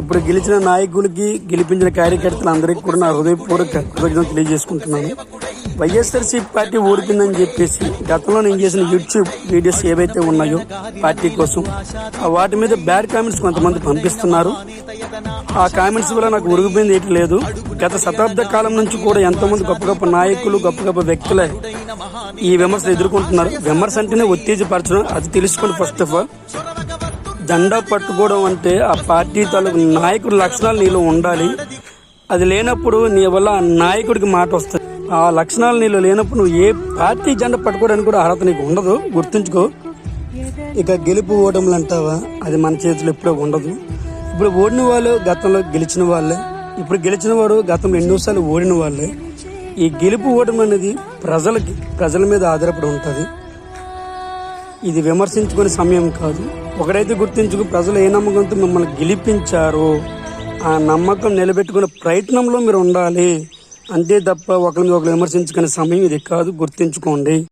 ఇప్పుడు గెలిచిన నాయకులకి గెలిపించిన కార్యకర్తలందరికీ కూడా నా హృదయపూర్వక కృతజ్ఞతలు తెలియజేసుకుంటున్నాను. వైఎస్ఆర్సీ పార్టీ ఓడిపోయిందని చెప్పేసి గతంలో నేను చేసిన యూట్యూబ్ వీడియోస్ ఏవైతే ఉన్నాయో పార్టీ కోసం వాటి మీద బ్యాడ్ కామెంట్స్ కొంతమంది పంపిస్తున్నారు. ఆ కామెంట్స్ వల్ల నాకు ఉరిగిపోయింది ఏంటి లేదు. గత శతాబ్ద కాలం నుంచి కూడా ఎంతోమంది గొప్ప గొప్ప నాయకులు గొప్ప గొప్ప వ్యక్తులే ఈ విమర్శలు ఎదుర్కొంటున్నారు. విమర్శ అంటేనే ఉత్తేజపరచడం అది తెలుసుకోండి ఫస్ట్ ఆఫ్ ఆల్ జెండా పట్టుకోవడం అంటే ఆ పార్టీ తాలూకు నాయకుడి లక్షణాలు నీలో ఉండాలి. అది లేనప్పుడు నీ వల్ల ఆ నాయకుడికి మాట వస్తుంది. ఆ లక్షణాలు నీలో లేనప్పుడు నువ్వు ఏ పార్టీ జెండా పట్టుకోవడానికి కూడా అర్హత నీకు ఉండదు. గుర్తుంచుకో. ఇక గెలుపు ఓటములు అంటావా? అది మన చేతిలో ఎప్పుడూ ఉండదు. ఇప్పుడు ఓడిన వాళ్ళు గతంలో గెలిచిన వాళ్ళే. ఇప్పుడు గెలిచిన వాడు గతంలో ఎన్నోసార్లు ఓడిన వాళ్ళే. ఈ గెలుపు ఓటమి అనేది ప్రజలకి ప్రజల మీద ఆధారపడి ఉంటుంది. ఇది విమర్శించుకునే సమయం కాదు. ఒకడైతే గుర్తించుకు ప్రజలు ఏ నమ్మకంతో మిమ్మల్ని గెలిపించారో ఆ నమ్మకం నిలబెట్టుకునే ప్రయత్నంలో మీరు ఉండాలి. అంతే తప్ప ఒకరి మీద ఒకరు విమర్శించుకునే సమయం ఇది కాదు. గుర్తించుకోండి.